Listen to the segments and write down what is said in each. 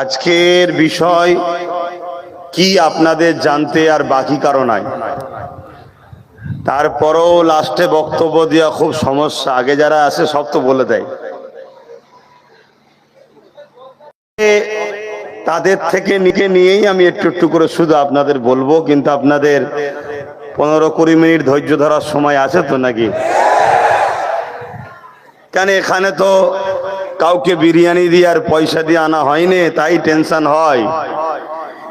আজকের বিষয় কি আপনাদের জানতে আর বাকি কারও নাই। তারপরও লাস্টে বক্তব্য দেওয়া খুব সমস্যা। আগে যারা আছে সব তো বলে দেয়। তাদের থেকে নিজে নিয়েই আমি একটু একটু করে শুধু আপনাদের বলব, কিন্তু আপনাদের পনেরো কুড়ি মিনিট ধৈর্য ধরার সময় আছে তো নাকি? কেন এখানে তো কাউকে বিরিয়ানি দিয়ে আর পয়সা দিয়ে আনা হয়নি, তাই টেনশন হয়।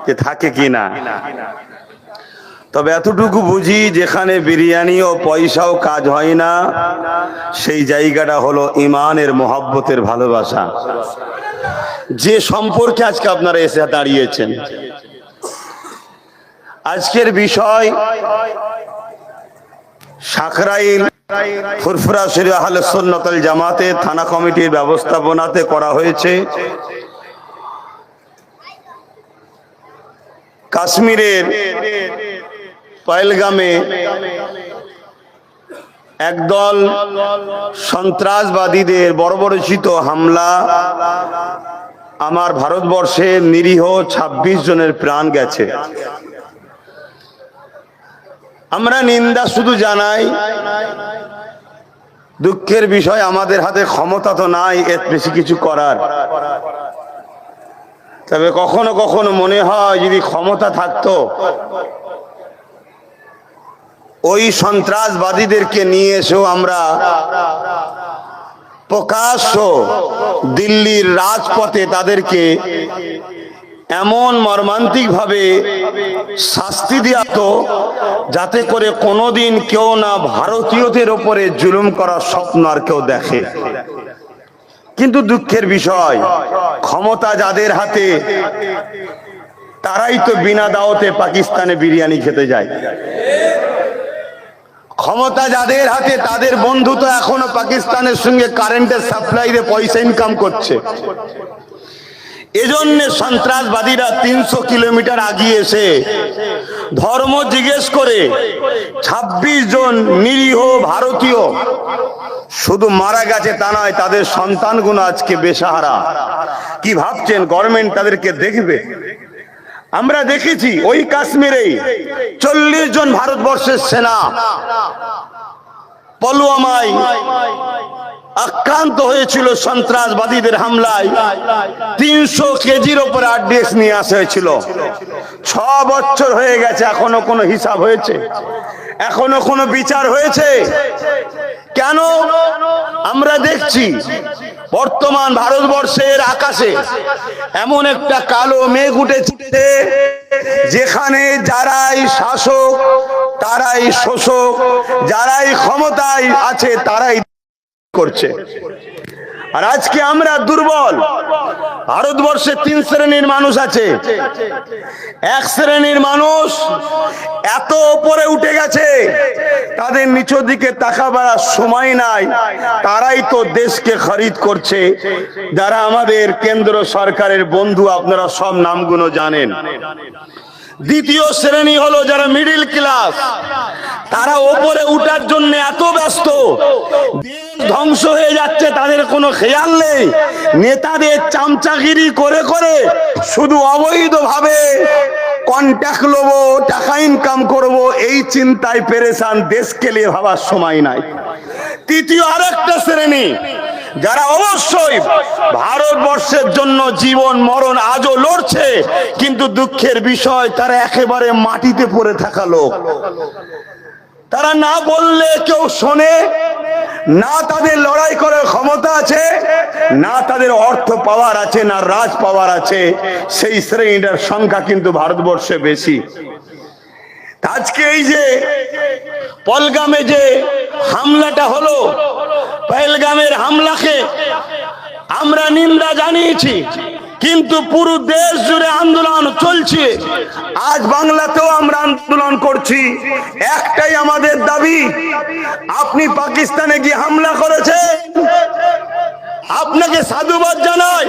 যে থাকে কি না? তবে এতটুকু বুঝি, যেখানে বিরিয়ানি ও পয়সাও কাজ হয় না, সেই জায়গাটা হলো ইমানের মোহাব্বতের ভালোবাসা। যে সম্পর্কে আজকে আপনারা এসে দাঁড়িয়েছেন। আজকের বিষয় সাকরাইল ফুরফুরা শরীফ আহলে সুন্নাতুল জামাতে থানা কমিটির ব্যবস্থাপনাতে করা হয়েছে। কাশ্মীরের পয়েলগামে একদল সন্ত্রাসবাদীদের বর্বরচিত হামলা। আমার ভারতবর্ষে নিরীহ ২৬ জনের প্রাণ গেছে। আমরা নিন্দা শুধু জানাই দুঃখের বিষয়, আমাদের হাতে ক্ষমতা তো নাই, এর বেশি কিছু করার। তবে কখনো কখনো মনে হয়, যদি ক্ষমতা থাকতো, ওই সন্ত্রাসবাদীদেরকে নিয়ে এসেও আমরা প্রকাশ্য দিল্লির রাজপথে তাদেরকে এমন মর্মান্তিক ভাবে শাস্তি দেওয়া হতো যাতে করে কোনোদিন কেউ না ভারতীয়দের ওপরে জুলুম করার স্বপ্ন আর কেউ দেখে। কিন্তু দুঃখের বিষয়, ক্ষমতা যাদের হাতে, তারাই তো বিনা দাওতে পাকিস্তানে বিরিয়ানি খেতে যায়। ক্ষমতা যাদের হাতে, তাদের বন্ধু তো এখনও পাকিস্তানের সঙ্গে কারেন্টের সাপ্লাইতে পয়সা ইনকাম করছে। এজন্য সন্ত্রাসবাদীরা তিনশো কিলোমিটার আগিয়ে এসে ধর্ম জিজ্ঞেস করে ২৬ জন নিরীহ ভারতীয় শুধু মারা গেছে তা নয়, তাদের সন্তানগুলো আজকে বেসাহারা। কি ভাবছেন? গভর্নমেন্ট তাদেরকে দেখবে? আমরা দেখেছি ওই কাশ্মীরে চল্লিশ জন ভারতবর্ষের সেনা। পলুয়ামায় আক্রান্ত হয়েছিল সন্ত্রাসবাদীদের হামলায়। তিনশো কেজির ওপরে আরডিএক্স নিয়ে আসা হয়েছিল। ছ বছর হয়ে গেছে, এখনও কোনো হিসাব হয়েছে। এখনও কোনো বিচার হয়েছে। কেন? আমরা দেখছি, বর্তমান ভারতবর্ষের আকাশে এমন একটা কালো মেঘ উঠেছে যেখানে যারাই শাসক, তারাই শোষক, যারাই ক্ষমতায় আছে, তারাই করছে। আর আজকে আমরা দুর্বল। ভারতবর্ষে তিন শ্রেণির মানুষ আছে। এক শ্রেণির মানুষ এত উপরে উঠে গেছে, তাদের নিচের দিকে তাকাবার সময় নাই। তারাই তো দেশকে খরিদ করছে। যারা আমাদের কেন্দ্র সরকারের বন্ধু, আপনারা সব নামগুলো জানেন। দ্বিতীয় শ্রেণি হলো যারা মিডিল ক্লাস তারা ওপরে উঠার জন্য এত ব্যস্ত। ধ্বংস হয়ে যাচ্ছে, তাদের কোনো খেয়াল নেই। নেতাদের চামচাগিরি করে করে শুধু অবৈধভাবে কন্ট্যাক্ট লবো, টাকা ইনকাম করব, এই চিন্তায় পেরেছান দেশকে নিয়ে ভাবার সময় নাই। তৃতীয় আরেকটা শ্রেণি যারা অবশ্যই ভারতবর্ষের জন্য জীবন, মরণ আজও লড়ছে, কিন্তু দুঃখের বিষয়, তারা একেবারে মাটিতে পড়ে থাকা লোক। তারা না বললে কেউ শোনে, না তাদের লড়াই করার ক্ষমতা আছে, না তাদের অর্থ পাওয়ার আছে, না রাজ পাওয়ার আছে, সেই শ্রেণীটার সংখ্যা কিন্তু ভারতবর্ষে বেশি। আজকে এই যে পলগামে যে হামলাটা হলো পহেলগামের হামলাকে আমরা নিন্দা জানিয়েছি, কিন্তু পুরো দেশ জুড়ে আন্দোলন চলছে। আজ বাংলাতেও আমরা আন্দোলন করছি। একটাই আমাদের দাবি, আপনি পাকিস্তানে গিয়ে হামলা করেছে আপনাকে সাধুবাদ জানাই,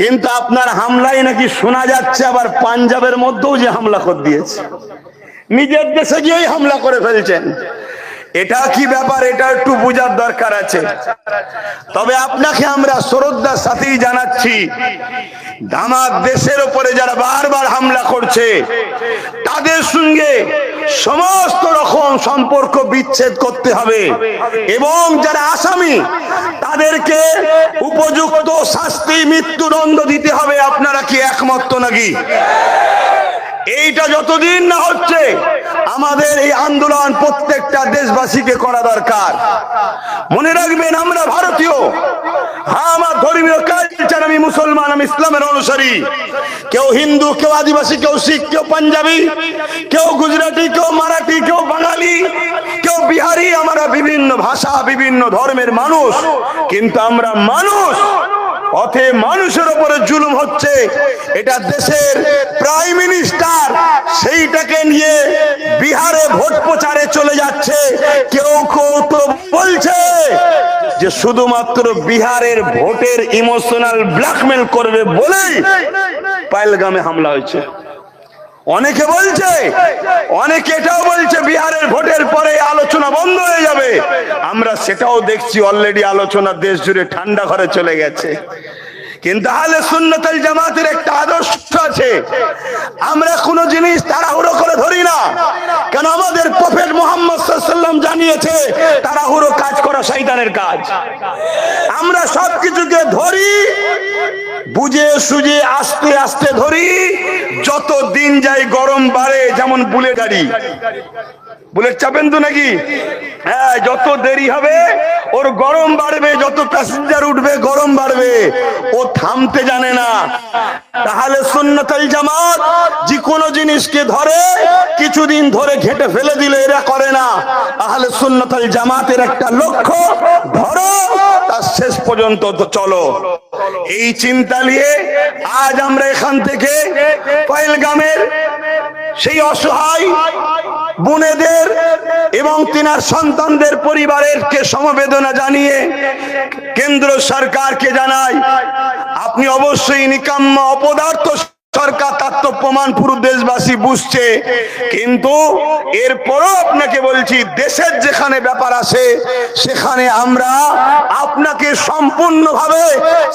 কিন্তু আপনার হামলায় নাকি শোনা যাচ্ছে আবার পাঞ্জাবের মধ্যেও যে হামলা করে দিয়েছে। নিজের দেশে গিয়েই হামলা করে ফেলছেন। এটা কি ব্যাপার? এটা একটু বোঝার দরকার আছে। তবে আপনাকে আমরা শ্রদ্ধার সাথেই জানাচ্ছি আমার দেশের উপরে যারা বারবার হামলা করছে, তাদের সঙ্গে সমস্ত রকম সম্পর্ক বিচ্ছেদ করতে হবে। এবং যারা আসামি, তাদেরকে উপযুক্ত শাস্তি, মৃত্যুদণ্ড দিতে হবে। আপনারা কি একমত নাকি? এইটা যতদিন না হচ্ছে, আমাদের এই আন্দোলন প্রত্যেকটা দেশবাসীকে করা দরকার। মনে রাখবেন, আমরা ভারতীয়। হ্যাঁ আমার ধর্মীয় কালচার আমি মুসলমান, আমি ইসলামের অনুসারী। কেউ হিন্দু, কেউ আদিবাসী, কেউ শিখ, কেউ পাঞ্জাবি, কেউ গুজরাটি, কেউ মারাঠি, কেউ বাঙালি, কেউ বিহারি, আমরা বিভিন্ন ভাষা, বিভিন্ন ধর্মের মানুষ। কিন্তু আমরা মানুষ। অথে মানুষের উপরে জুলুম হচ্ছে। এটা দেশের প্রাইম মিনিস্টার, সেইটাকে নিয়ে বিহারে ভোট প্রচারে চলে যাচ্ছে। কেউ কেউ তো বলছে যে শুধুমাত্র বিহারের ভোটের ইমোশনাল ব্ল্যাকমেল করবে বলেই পাইলগামে হামলা হয়েছে। অনেকে বলছে, অনেকে এটাও বলছে, বিহারের ভোটের পরে আলোচনা বন্ধ হয়ে যাবে। আমরা সেটাও দেখছি অলরেডি আলোচনা দেশ জুড়ে ঠান্ডা ঘরে চলে গেছে। কিন্তু আহলে সুন্নতাল জামাতের একটা আদর্শ আছে। আমরা কোনো জিনিস তাড়াহুড়ো করে ধরি না। কেন আমাদের প্রফেট মোহাম্মদ সাল্লাম জানিয়েছে, তাড়াহুড়ো কাজ করা শয়তানের কাজ। আমরা সব কিছুকে ধরি, বুঝে সুঝে, আস্তে আস্তে ধরি যত দিন যায় গরম বাড়ে, যেমন বুলে গাড়ি। বুলেট চাপেন তো নাকি? হ্যাঁ যত দেরি হবে, ওর গরম বাড়বে, যত প্যাসেঞ্জার উঠবে, গরম বাড়বে। ও থামতে জানে না। তাহলে সুন্নতাল জামাত যে কোনো জিনিসকে ধরে, কিছুদিন ধরে ঘেটে ফেলে দিলে এরা করে না। তাহলে সুন্নতাল জামাতের একটা লক্ষ্য, ধরো, তার শেষ পর্যন্ত তো চলো। এই চিন্তা নিয়ে আজ আমরা এখান থেকে পয়েলগামের সেই অসহায় বোনেদের এবং তিনার সন্তানদের পরিবারের কে সমবেদনা জানিয়ে কেন্দ্র সরকারকে জানাই, আপনি অবশ্যই নিকাম্য অপদার্থ সরকার তার তো প্রমাণ পুরো দেশবাসী বুঝছে। কিন্তু এরপরও আপনাকে বলছি, দেশের যেখানে ব্যাপার আছে, সেখানে আমরা আপনাকে সম্পূর্ণভাবে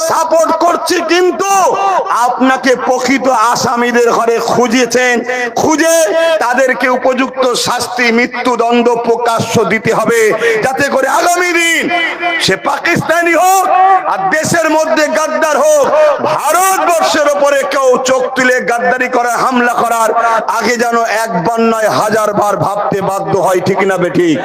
সাপোর্ট করছি, কিন্তু আপনাকে প্রকৃত আসামিদের ঘরে খুঁজেছেন। খুঁজে তাদেরকে উপযুক্ত শাস্তি, মৃত্যুদণ্ড প্রকাশ্য দিতে হবে, যাতে করে আগামী দিন সে পাকিস্তানি হোক আর দেশের মধ্যে গাদ্দার হোক, ভারতবর্ষের ওপরে কেউ চোখ তুলে গাদ্দারি করে, হামলা করার আগে যেন একবার নয় হাজার বার ভাবতে বাধ্য হয়, ঠিক না বেঠিক?